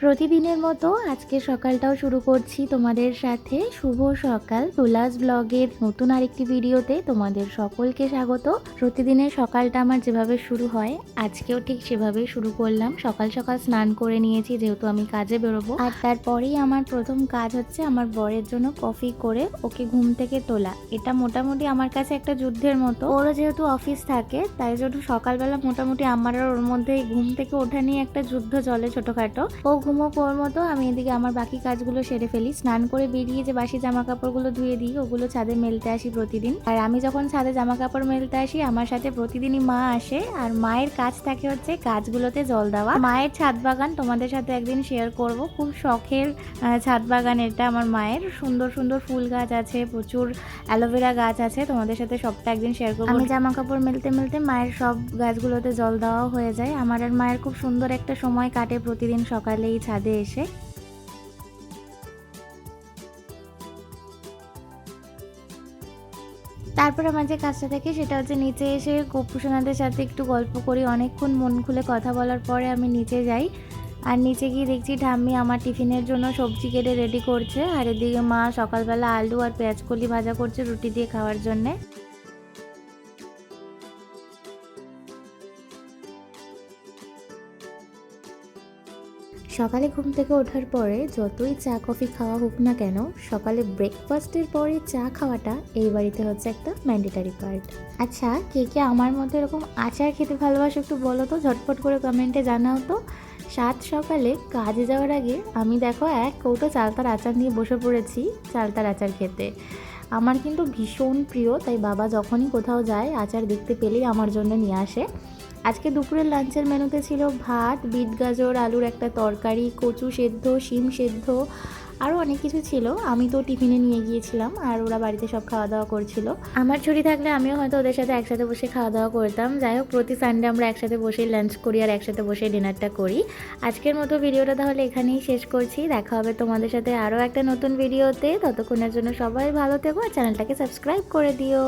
প্রতিদিনের মতো আজকে সকালটাও শুরু করছি তোমাদের সাথে। শুভ সকাল। তুলাস ব্লগের নতুন আরেকটি ভিডিওতে তোমাদের সকলকে স্বাগত। প্রতিদিনের সকালটা আমার যেভাবে শুরু হয়, আজকেও ঠিক সেভাবেই শুরু করলাম। সকাল সকাল স্নান করে নিয়েছি, যেহেতু আমি কাজে বেরোবো। আর তারপরেই আমার প্রথম কাজ হচ্ছে আমার বরের জন্য কফি করে ওকে ঘুম থেকে তোলা। এটা মোটামুটি আমার কাছে একটা যুদ্ধের মতো। ওরও যেহেতু অফিস থাকে, তাই জন্য সকালবেলা মোটামুটি আমার ওর মধ্যে ঘুম থেকে ওঠা নিয়ে একটা যুদ্ধ চলে ছোটোখাটো। ও ঘুমো ওর মতো আমি এদিকে আমার বাকি কাজগুলো সেরে ফেলি। স্নান করে বেরিয়ে যে বাসি জামা কাপড়গুলো ধুয়ে দিই, ওগুলো ছাদে মেলতে আসি প্রতিদিন। আর আমি যখন ছাদে জামা কাপড় মেলতে আসি, আমার সাথে প্রতিদিনই মা আসে। আর মায়ের কাজ থাকে হচ্ছে গাছগুলোতে জল দেওয়া। মায়ের ছাদ বাগান তোমাদের সাথে একদিন শেয়ার করব। খুব শখের ছাদ বাগান এটা আমার মায়ের। সুন্দর সুন্দর ফুল গাছ আছে, প্রচুর অ্যালোভেরা গাছ আছে। তোমাদের সাথে সবটা একদিন শেয়ার করব। আমি জামা কাপড় মেলতে মেলতে মায়ের সব গাছগুলোতে জল দেওয়াও হয়ে যায়। আমার আর মায়ের খুব সুন্দর একটা সময় কাটে প্রতিদিন সকালে এই ছাদে এসে তারপর আমার যে কাজটা থাকে সেটা হচ্ছে নিচে এসে গোপুসোনাদের সাথে একটু গল্প করি। অনেকক্ষণ মন খুলে কথা বলার পরে আমি নিচে যাই। আর নিচে গিয়ে দেখছি ঠাম্মি আমার টিফিনের জন্য সবজি কেটে রেডি করছে। আর এদিকে মা সকালবেলা আলু আর পেঁয়াজ কলি ভাজা করছে রুটি দিয়ে খাওয়ার জন্যে। সকালে ঘুম থেকে ওঠার পরে যতই চা, কফি খাওয়া হোক না কেন, সকালে ব্রেকফাস্টের পরে চা খাওয়াটা এই বাড়িতে হচ্ছে একটা ম্যান্ডেটারি পার্ট আচ্ছা কে কে আমার মতো এরকম আচার খেতে ভালোবাসো একটু বলো তো, ঝটপট করে কমেন্টে জানাও তো। সাত সকালে কাজে যাওয়ার আগে আমি দেখো এক কৌটো চালতার আচার নিয়ে বসে পড়েছি, চালতার আচার খেতে। আমার কিন্তু ভীষণ প্রিয়, তাই বাবা যখনই কোথাও যায় আচার দেখতে পেলেই আমার জন্য নিয়ে আসে। আজকে দুপুরের লাঞ্চের মেনুতে ছিল ভাত, বিট গাজর, আলুর একটা তরকারি, কচু সেদ্ধ, শিম সেদ্ধ আরও অনেক কিছু ছিল। আমি তো টিফিনে নিয়ে গিয়েছিলাম আর ওরা বাড়িতে সব খাওয়া দাওয়া করছিল। আমার ছুটি থাকলে আমিও হয়তো ওদের সাথে একসাথে বসে খাওয়া দাওয়া করতাম। যাই হোক, প্রতি সানডে আমরা একসাথে বসে লাঞ্চ করি আর একসাথে বসে ডিনারটা করি। আজকের মতো ভিডিওটা তাহলে এখানেই শেষ করছি। দেখা হবে তোমাদের সাথে আরও একটা নতুন ভিডিওতে। ততক্ষণের জন্য সবাই ভালো থেকো আর চ্যানেলটাকে সাবস্ক্রাইব করে দিও।